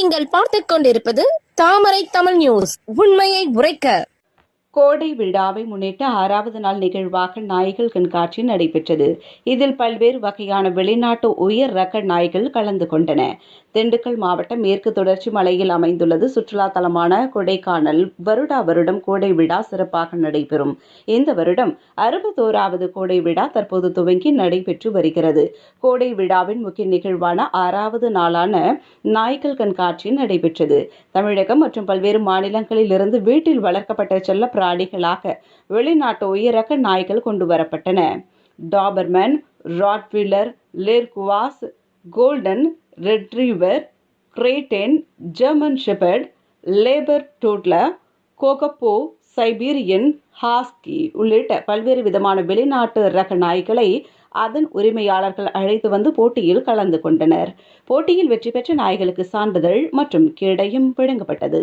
நீங்கள் பார்த்துக் கொண்டிருப்பது தாமரை தமிழ் நியூஸ். உண்மையை உரைக்க கோடை விழாவை முன்னிட்டு ஆறாவது நாள் நிகழ்வாக நாய்கள் கண்காட்சி நடைபெற்றது. இதில் பல்வேறு வகையான வெளிநாட்டு உயர் ரக நாய்கள் கலந்து கொண்டன. திண்டுக்கல் மாவட்டம் மேற்கு தொடர்ச்சி மலையில் அமைந்துள்ளது. சுற்றுலா தலமான கொடைக்கானல் வருடா வருடம் கோடை விழா சிறப்பாக நடைபெறும். இந்த வருடம் அறுபத்தோராவது கோடை விழா தற்போது துவங்கி நடைபெற்று வருகிறது. கோடை விழாவின் முக்கிய நிகழ்வான ஆறாவது நாளான நாய்கள் கண்காட்சி நடைபெற்றது. தமிழகம் மற்றும் பல்வேறு மாநிலங்களில் இருந்து வீட்டில் வளர்க்கப்பட்ட செல்ல அடிகளாக வெளிநாட்டு உயரக நாய்கள் கொண்டு வரப்பட்டன. Doberman Rottweiler லேர்குவாஸ் golden retriever Great Dane German shepherd labradoodle cockapoo Siberian husky உள்ளிட்ட பல்வேறு விதமான வெளிநாட்டு ரக நாய்களை அதன் உரிமையாளர்கள் அழைத்து வந்து போட்டியில் கலந்து கொண்டனர். போட்டியில் வெற்றி பெற்ற நாய்களுக்கு சான்றிதழ் மற்றும் கேடயம் வழங்கப்பட்டது.